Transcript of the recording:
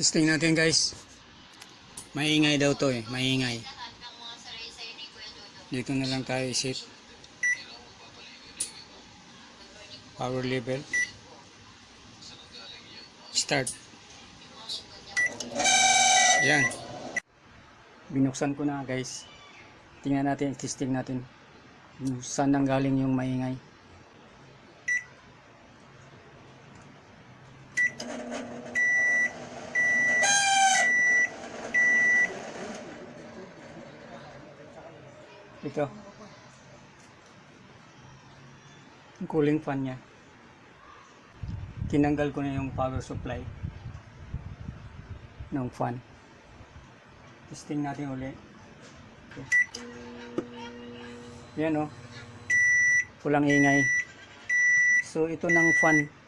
Testing natin guys. Maingay daw to eh, maingay. Dito na lang tayo isip. Power level. Start. Yan. Binuksan ko na guys. Tingnan natin, testing natin. Saan nang galing yung maingay. Ito. Yung cooling fan niya. Tinanggal ko na yung power supply ng fan. Testing natin uli. Okay. Yan o. Pulang ingay. So ito ng fan